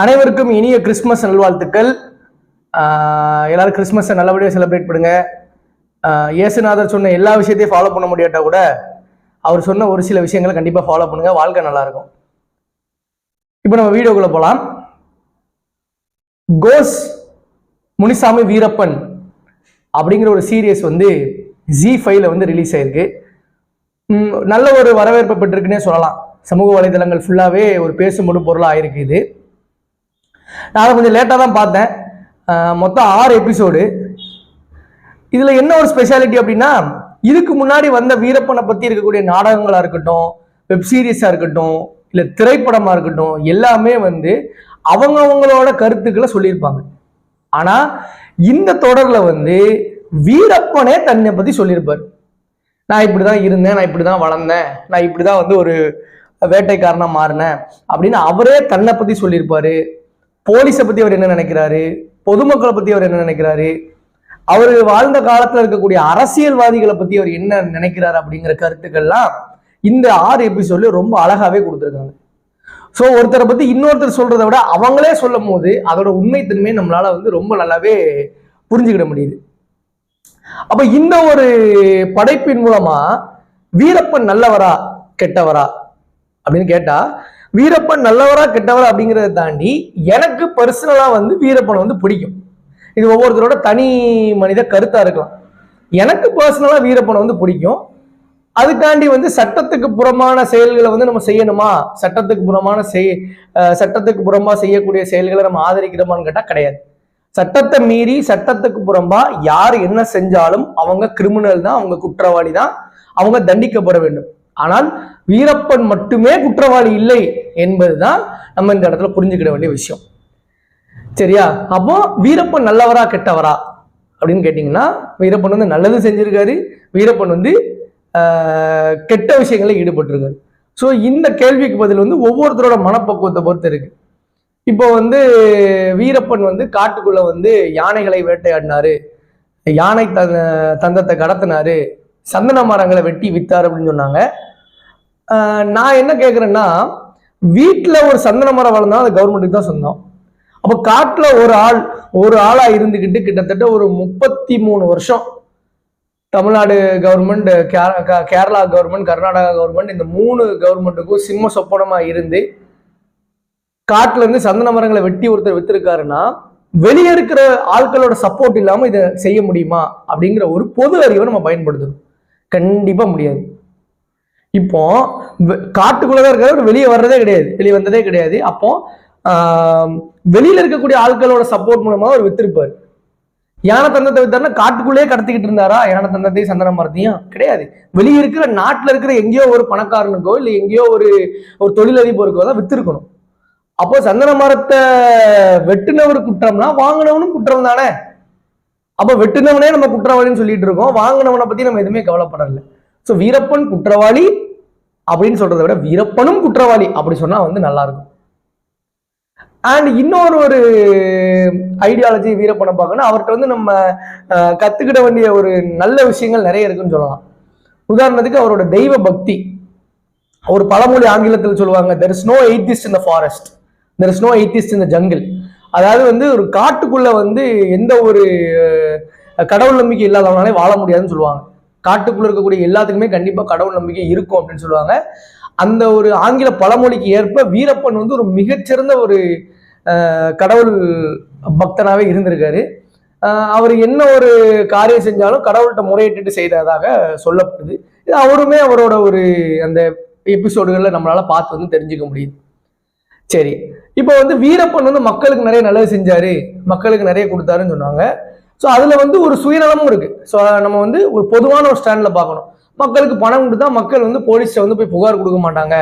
அனைவருக்கும் இனிய கிறிஸ்மஸ் நல்வாழ்த்துக்கள். எல்லாரும் கிறிஸ்மஸை நல்லபடியாக செலிப்ரேட் பண்ணுங்க. இயேசுநாதர் சொன்ன எல்லா விஷயத்தையும் ஃபாலோ பண்ண முடியாட்டா கூட அவர் சொன்ன ஒரு சில விஷயங்களை கண்டிப்பாக ஃபாலோ பண்ணுங்க. வாழ்க்கை நல்லா இருக்கும். இப்போ நம்ம வீடியோக்குள்ள போகலாம் கோஸ் முனிசாமி வீரப்பன் அப்படிங்கிற ஒரு சீரியஸ் வந்து ஜி ஃபைவ்ல வந்து ரிலீஸ் ஆயிருக்கு. நல்ல ஒரு வரவேற்பை பெற்றிருக்குன்னே சொல்லலாம். சமூக வலைதளங்கள் ஃபுல்லாகவே ஒரு பேசும் பொருளாக ஆயிருக்கு இது நான் கொஞ்சம் லேட்டாக தான் பார்த்தேன். மொத்தம் ஆறு எபிசோடு இதில் என்ன ஒரு ஸ்பெஷாலிட்டி அப்படின்னா இதுக்கு முன்னாடி வந்த வீரப்பனை பற்றி இருக்கக்கூடிய நாடகங்களாக இருக்கட்டும் வெப் சீரிஸாக இருக்கட்டும் இல்லை திரைப்படமாக இருக்கட்டும் எல்லாமே வந்து அவங்கவங்களோட கருத்துக்களை சொல்லியிருப்பாங்க. ஆனால் இந்த தொடரில் வந்து வீரப்பனே தன்னை பற்றி சொல்லியிருப்பார். நான் இப்படி தான் இருந்தேன் நான் இப்படி தான் வளர்ந்தேன் நான் இப்படி தான் வந்து ஒரு வேட்டைக்காரனாக மாறினேன் அப்படின்னு அவரே தன்னை பற்றி சொல்லியிருப்பாரு. போலீஸை பற்றி அவர் என்ன நினைக்கிறாரு? பொதுமக்களை பற்றி அவர் என்ன நினைக்கிறாரு? அவர் வாழ்ந்த காலத்தில் இருக்கக்கூடிய அரசியல்வாதிகளை பற்றி அவர் என்ன நினைக்கிறாரு அப்படிங்கிற கருத்துக்கள்லாம் இந்த ஆறு எபிசோட்ல ரொம்ப அழகாவே கொடுத்துருக்காங்க. ஸோ ஒருத்தரை பற்றி இன்னொருத்தர் சொல்றதை விட அவங்களே சொல்லும் போது அதோட உண்மைத்தன்மையை நம்மளால வந்து ரொம்ப நல்லாவே புரிஞ்சுக்கிட முடியுது. அப்போ இந்த ஒரு படைப்பின் மூலமா வீரப்பன் நல்லவரா கெட்டவரா அப்படின்னு கேட்டா வீரப்பன் நல்லவரா கெட்டவரா அப்படிங்கிறத தாண்டி எனக்கு பர்சனலாக வந்து வீரப்பன் வந்து பிடிக்கும். இது ஒவ்வொருத்தரோட தனி மனித கருத்தாக இருக்கலாம். எனக்கு பர்சனலாக வீரப்பனை வந்து பிடிக்கும். அதுக்காண்டி வந்து சட்டத்துக்கு புறமான செயல்களை வந்து நம்ம செய்யணுமா? சட்டத்துக்கு புறமான செய் சட்டத்துக்கு புறம்பா செய்யக்கூடிய செயல்களை நம்ம ஆதரிக்கிறோமான்னு கேட்டால் கிடையாது. சட்டத்தை மீறி சட்டத்துக்கு புறம்பா யார் என்ன செஞ்சாலும் அவங்க கிரிமினல் தான் அவங்க குற்றவாளி தான் அவங்க தண்டிக்கப்பட வேண்டும். ஆனால் வீரப்பன் மட்டுமே குற்றவாளி இல்லை என்பதுதான் நம்ம இந்த இடத்துல புரிஞ்சுக்கிட வேண்டிய விஷயம். சரியா? அப்போ வீரப்பன் நல்லவரா கெட்டவரா அப்படின்னு கேட்டிங்கன்னா வீரப்பன் வந்து நல்லது செஞ்சிருக்காரு. வீரப்பன் வந்து கெட்ட விஷயங்களில் ஈடுபட்டிருக்காரு. ஸோ இந்த கேள்விக்கு பதில் வந்து ஒவ்வொருத்தரோட மனப்பக்குவத்தை பொறுத்து இருக்கு. இப்போ வந்து வீரப்பன் வந்து காட்டுக்குள்ள வந்து யானைகளை வேட்டையாடினாரு. யானை தந்தத்தை கடத்தினாரு. சந்தன மரங்களை வெட்டி வித்தார் அப்படின்னு சொன்னாங்க. நான் என்ன கேட்குறேன்னா வீட்டில் ஒரு சந்தன மரம் வளர்ந்தாலும் அது கவர்மெண்ட்டுக்கு தான் சொந்தம். அப்போ காட்டில் ஒரு ஆள் ஒரு ஆளாக இருந்துக்கிட்டு கிட்டத்தட்ட ஒரு முப்பத்தி மூணு வருஷம் Tamil Nadu government Kerala government Karnataka government இந்த மூணு கவர்மெண்ட்டுக்கும் சிம்ம சொப்பனமாக இருந்து காட்டுல இருந்து சந்தன மரங்களை வெட்டி ஒருத்தர் வித்திருக்காருன்னா வெளியே இருக்கிற ஆட்களோட சப்போர்ட் இல்லாமல் இதை செய்ய முடியுமா? அப்படிங்கிற ஒரு பொது அறிவை நம்ம பயன்படுத்தணும். கண்டிப்பாக முடியாது. இப்போ காட்டுக்குள்ளதான் இருக்கிறவர் வெளியே வர்றதே கிடையாது. வெளியே வந்ததே கிடையாது. அப்போ ஆஹ், வெளியில இருக்கக்கூடிய ஆட்களோட சப்போர்ட் மூலமா அவர் வித்திருப்பார். யானை தந்தத்தை வித்தாருன்னா காட்டுக்குள்ளேயே கடத்திக்கிட்டு இருந்தாரா? யானை தந்தத்தையும் சந்தன மரத்தையும் கிடையாது. வெளியே இருக்கிற நாட்டில் இருக்கிற எங்கேயோ ஒரு பணக்காரனுக்கோ இல்லை எங்கேயோ ஒரு ஒரு தொழிலதிபருக்கோ தான் வித்திருக்கணும். அப்போ சந்தன மரத்தை வெட்டினவர் குற்றம்னா வாங்கினவனும் குற்றம் தானே? அப்போ வெட்டினவனே நம்ம குற்றவாளின்னு சொல்லிட்டு இருக்கோம். வாங்கினவனை பத்தி நம்ம எதுவுமே கவலைப்படல ஸோ வீரப்பன் குற்றவாளி அப்படின்னு சொல்றதை விட வீரப்பனும் குற்றவாளி அப்படி சொன்னா வந்து நல்லா இருக்கும். அண்ட் இன்னொரு ஒரு ஐடியாலஜி வீரப்பனை பார்க்கணும் அவர்கிட்ட வந்து நம்ம கத்துக்கிட வேண்டிய ஒரு நல்ல விஷயங்கள் நிறைய இருக்குன்னு சொல்லலாம். உதாரணத்துக்கு அவரோட தெய்வ பக்தி. ஒரு பழமொழி ஆங்கிலத்தில் சொல்லுவாங்க there is no atheist in the forest there is no atheist in the jungle அதாவது வந்து ஒரு காட்டுக்குள்ள வந்து எந்த ஒரு கடவுள் நம்பிக்கை இல்லாதவனாலே வாழ முடியாதுன்னு சொல்லுவாங்க. காட்டுக்குள்ள இருக்கக்கூடிய எல்லாத்துக்குமே கண்டிப்பா கடவுள் நம்பிக்கை இருக்கும் அப்படின்னு சொல்லுவாங்க. அந்த ஒரு ஆங்கில பழமொழிக்கு ஏற்ப வீரப்பன் வந்து ஒரு மிகச்சிறந்த ஒரு கடவுள் பக்தனாகவே இருந்திருக்காரு. அவர் என்ன ஒரு காரியம் செஞ்சாலும் கடவுள்கிட்ட முறையிட்டு செய்ததாக சொல்லப்படுது. இது அவருமே அவரோட ஒரு அந்த எபிசோடுகளில் நம்மளால் பார்த்து வந்து தெரிஞ்சுக்க முடியுது. சரி இப்போ வந்து வீரப்பன் வந்து மக்களுக்கு நிறைய நல்லது செஞ்சாரு. மக்களுக்கு நிறைய கொடுத்தாருன்னு சொன்னாங்க. ஸோ அதில் வந்து ஒரு சுயநலமும் இருக்குது ஸோ நம்ம வந்து ஒரு பொதுவான ஒரு ஸ்டாண்டில் பார்க்கணும். மக்களுக்கு பணம் கொடுத்தா மக்கள் வந்து போலீஸை வந்து போய் புகார் கொடுக்க மாட்டாங்க.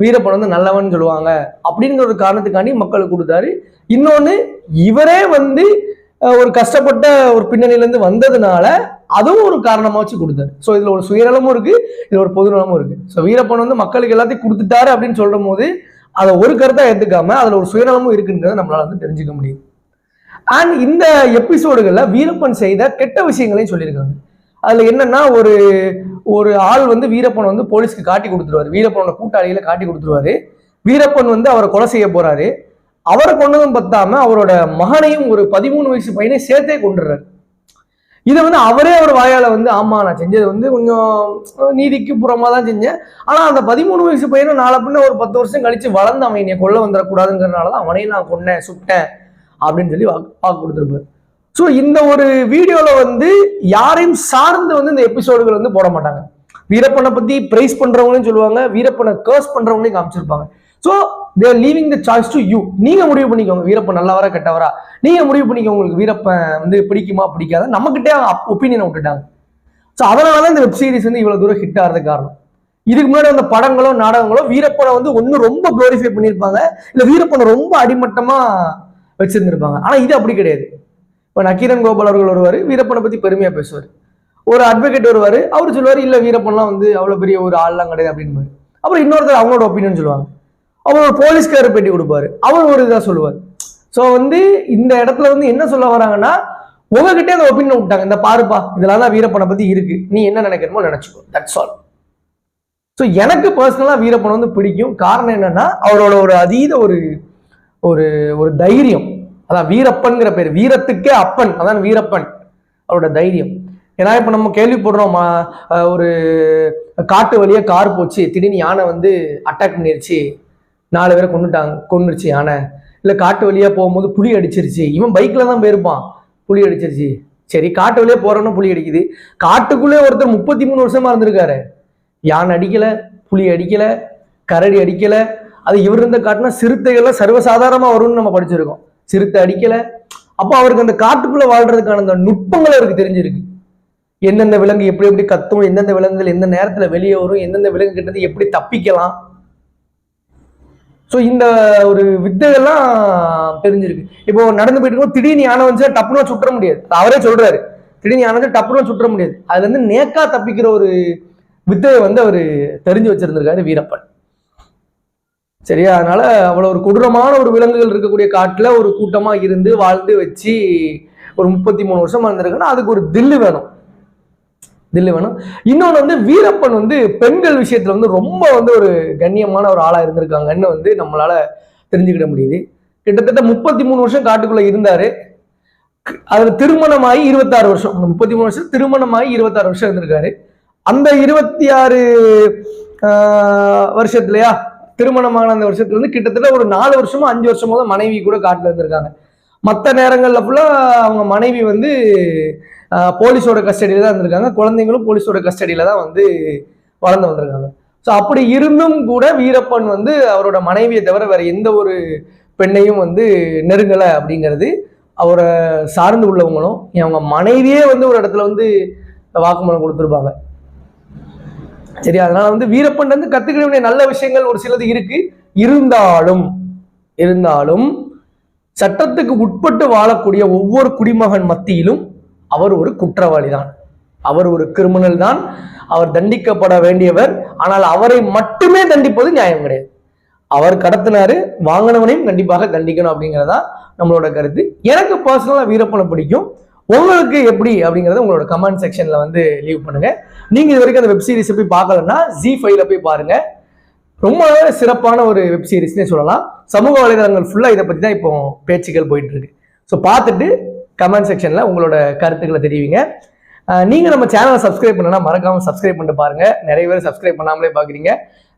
வீரப்பன் வந்து நல்லவன் சொல்லுவாங்க. அப்படிங்கிற ஒரு காரணத்துக்காண்டி மக்களுக்கு கொடுத்தாரு. இன்னொன்று இவரே வந்து ஒரு கஷ்டப்பட்ட ஒரு பின்னணியிலேருந்து வந்ததுனால அதுவும் ஒரு காரணமாக வச்சு கொடுத்தாரு. ஸோ இதில் ஒரு சுயநலமும் இருக்குது இதில் ஒரு பொதுநலமும் இருக்குது ஸோ வீரப்பன் வந்து மக்களுக்கு எல்லாத்தையும் கொடுத்துட்டாரு அப்படின்னு சொல்லும் போது அதை ஒரு கருத்தாக எடுத்துக்காமல் அதில் ஒரு சுயநலமும் இருக்குன்றதை நம்மளால் வந்து தெரிஞ்சுக்க முடியும். அண்ட் இந்த எபிசோடுகளில் வீரப்பன் செய்த கெட்ட விஷயங்களையும் சொல்லியிருக்காங்க. அதில் என்னன்னா ஒரு ஒரு ஆள் வந்து வீரப்பன் வந்து போலீஸ்க்கு காட்டி கொடுத்துருவாரு. வீரப்பனோட கூட்டாளிகளை காட்டி கொடுத்துருவாரு. வீரப்பன் வந்து அவரை கொலை செய்ய போறாரு. அவரை கொண்டதும் பத்தாம அவரோட மகனையும் ஒரு பதிமூணு வயசு பையனை சேர்த்தே கொண்டுறாரு இதை வந்து அவரே அவர் வாயால வந்து ஆமா நான் செஞ்சது வந்து கொஞ்சம் நீதிக்கு புறமா தான் செஞ்சேன். ஆனா அந்த பதிமூணு வயசு பையனும் நாளை பின்ன ஒரு பத்து வருஷம் கழிச்சு வளர்ந்து அவன் என்னை கொல்ல வந்துடக்கூடாதுங்கிறனால தான் அவனையும் நான் கொன்னேன் சுட்டேன். அப்படின்னு சொல்லி வாக்கு கொடுத்துருப்பார். ஸோ இந்த ஒரு வீடியோவில் வந்து யாரையும் சார்ந்து வந்து இந்த எபிசோடுகள் வந்து போட மாட்டாங்க. வீரப்பனை பத்தி பிரைஸ் பண்றவங்களையும் சொல்லுவாங்க வீரப்பனை கேர்ஸ் பண்றவங்களையும் காமிச்சிருப்பாங்க. So they're leaving the choice to you நீங்க முடிவு பண்ணிக்கோங்க வீரப்பன் நல்லவரா கெட்டவரா. நீங்க முடிவு பண்ணிக்கோங்க உங்களுக்கு வீரப்பன் வந்து பிடிக்குமா பிடிக்காத? நம்மகிட்டே ஒப்பீனியனை விட்டுட்டாங்க. ஸோ அதனால தான் இந்த வெப் சீரிஸ் வந்து இவ்வளவு தூரம் ஹிட் ஆகிறது காரணம். இதுக்கு முன்னாடி அந்த படங்களோ நாடகங்களோ வீரப்பனை வந்து ஒன்று ரொம்ப க்ளோரிஃபை பண்ணியிருப்பாங்க. இல்லை வீரப்பனை ரொம்ப அடிமட்டமா வச்சுருந்துருப்பாங்க. ஆனால் இது அப்படி கிடையாது. இப்போ நக்கீரன் கோபால் அவர்கள் வருவார் வீரப்பனை பற்றி பெருமையாக பேசுவார். ஒரு அட்வொகேட் வருவார் அவர் சொல்லுவார் இல்லை வீரப்பன்லாம் வந்து அவ்வளோ பெரிய ஒரு ஆள்லாம் கிடையாது அப்படின்னு அப்புறம் இன்னொருத்தர் அவங்களோட ஒப்பீனியன் சொல்லுவாங்க. அவர் ஒரு போலீஸ்காரர் பேட்டி கொடுப்பாரு. அவர் ஒரு இதாக சொல்லுவார். ஸோ வந்து இந்த இடத்துல வந்து என்ன சொல்ல வராங்கன்னா உங்ககிட்டே அந்த ஒப்பீனியன் விட்டாங்க. இந்த பாருப்பா இதெல்லாம் தான் வீரப்பனை பற்றி இருக்கு. நீ என்ன நினைக்கிறமோ நினைச்சுக்கோ. தட்ஸ் ஆல் ஸோ எனக்கு பர்சனலாக வீரப்பன் வந்து பிடிக்கும். காரணம் என்னன்னா அவரோட ஒரு அதீத ஒரு ஒரு ஒரு தைரியம். அதான் வீரப்பன்கிற பேர். வீரத்துக்கே அப்பன். அதான் வீரப்பன். அவரோட தைரியம். ஏன்னா இப்போ நம்ம கேள்விப்படுறோம் ஒரு காட்டு வழியே கார் போச்சு. திடீர்னு யானை வந்து அட்டாக் பண்ணிருச்சு. நாலு பேரை கொண்டுட்டாங்க கொண்டுருச்சு யானை. இல்லை காட்டு வழியாக போகும்போது புலி அடிச்சிருச்சு. இவன் பைக்கில் தான் போயிருப்பான். புலி அடிச்சிருச்சு. சரி காட்டு வழியே போகிறோன்னு புலி அடிக்குது. காட்டுக்குள்ளே ஒருத்தர் முப்பத்தி மூணு வருஷமா இருந்திருக்காரு. யானை அடிக்கலை புளி அடிக்கலை கரடி அடிக்கலை அது இவர் இருந்த காட்டுனா சிறுத்தைகள்லாம் சர்வசாதாரணமா வரும்னு நம்ம படிச்சிருக்கோம். சிறுத்தை அடிக்கல. அப்போ அவருக்கு அந்த காட்டுக்குள்ள வாழ்றதுக்கான அந்த நுட்பங்கள் அவருக்கு தெரிஞ்சிருக்கு. எந்தெந்த விலங்கு எப்படி எப்படி கத்தும் எந்தெந்த விலங்குகள் எந்த நேரத்துல வெளியே வரும் எந்தெந்த விலங்கு கிட்டது எப்படி தப்பிக்கலாம். ஸோ இந்த ஒரு வித்தைகள்லாம் தெரிஞ்சிருக்கு. இப்போ நடந்து போயிட்டு இருக்கும் திடீர்னு யானை வந்து டப்புனு சுற்ற முடியாது அவரே சொல்றாரு. திடீர்னு யானை வந்து டப்புனு சுற்ற முடியாது. அதுல இருந்து நேக்கா தப்பிக்கிற ஒரு வித்தையை வந்து அவர் தெரிஞ்சு வச்சிருந்திருக்காரு வீரப்பன். சரியா? அதனால அவ்வளோ ஒரு கொடூரமான ஒரு விலங்குகள் இருக்கக்கூடிய காட்டில் ஒரு கூட்டமாக இருந்து வாழ்ந்து வச்சு ஒரு முப்பத்தி மூணு வருஷம் இருந்திருக்குன்னா அதுக்கு ஒரு தில்லு வேணும். தில்லு வேணும். இன்னொன்று வந்து வீரப்பன் வந்து பெண்கள் விஷயத்தில் வந்து ரொம்ப வந்து ஒரு கண்ணியமான ஒரு ஆளாக இருந்திருக்காங்கன்னு வந்து நம்மளால தெரிஞ்சுக்கிட முடியுது. கிட்டத்தட்ட முப்பத்தி மூணு வருஷம் காட்டுக்குள்ளே இருந்தார். அதில் திருமணமாகி இருபத்தாறு வருஷம். முப்பத்தி மூணு வருஷம் திருமணமாகி இருபத்தாறு வருஷம் இருந்திருக்காரு. அந்த இருபத்தி ஆறு வருஷத்துலையா? திருமணமான அந்த வருஷத்துல கிட்டத்தட்ட ஒரு நாலு வருஷமோ அஞ்சு வருஷமோ தான் மனைவி கூட காட்டுல இருந்திருக்காங்க. மற்ற நேரங்கள்ல ஃபுல்லா அவங்க மனைவி வந்து போலீஸோட கஸ்டடியில தான் இருந்திருக்காங்க. குழந்தைங்களும் போலீஸோட கஸ்டடியில தான் வந்து வளர்ந்து வந்திருக்காங்க. ஸோ அப்படி இருந்தும் கூட வீரப்பன் வந்து அவரோட மனைவியை தவிர வேற எந்த ஒரு பெண்ணையும் வந்து நெருங்கலை அப்படிங்கிறது அவரை சார்ந்து உள்ளவங்களும் அவங்க மனைவியே வந்து ஒரு இடத்துல வந்து வாக்குமூலம் கொடுத்துருப்பாங்க. சரி அதனால வந்து வீரப்பன் வந்து கத்துக்கிட வேண்டிய நல்ல விஷயங்கள் ஒரு சிலது இருக்கு. இருந்தாலும் இருந்தாலும் சட்டத்துக்கு உட்பட்டு வாழக்கூடிய ஒவ்வொரு குடிமகன் மத்தியிலும் அவர் ஒரு குற்றவாளி தான் அவர் ஒரு கிரிமினல் தான். அவர் தண்டிக்கப்பட வேண்டியவர். ஆனால் அவரை மட்டுமே தண்டிப்பது நியாயம் கிடையாது. அவர் கடத்தினாரு வாங்கினவனையும் கண்டிப்பாக தண்டிக்கணும் அப்படிங்கிறதா நம்மளோட கருத்து. எனக்கு பர்சனலா வீரப்பனை பிடிக்கும். உங்களுக்கு எப்படி அப்படிங்கிறத உங்களோட கமெண்ட் செக்ஷன்ல வந்து லீவ் பண்ணுங்க. நீங்க இது வரைக்கும் அந்த வெப் சீரிஸ் போய் பார்க்கலன்னா ஜி ஃபைவ்ல போய் பாருங்க. ரொம்ப சிறப்பான ஒரு வெப் சீரிஸ்னே சொல்லலாம். சமூக வலைதளங்கள் ஃபுல்லா இதை பத்தி தான் இப்போ பேச்சுக்கள் போயிட்டு இருக்கு. ஸோ பார்த்துட்டு கமெண்ட் செக்ஷன்ல உங்களோட கருத்துக்களை தெரிவிங்க. நீங்கள் நீங்க நம்ம சேனலை சப்ஸ்கிரைப் பண்ணனா மறக்காம சப்ஸ்கிரைப் பண்ணிட்டு பாருங்க. நிறைய பேர் சப்ஸ்கிரைப் பண்ணாமலே பாக்குறீங்க.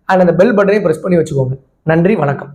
அண்ட் அந்த பெல் பட்டனையும் ப்ரெஸ் பண்ணி வச்சுக்கோங்க. நன்றி வணக்கம்.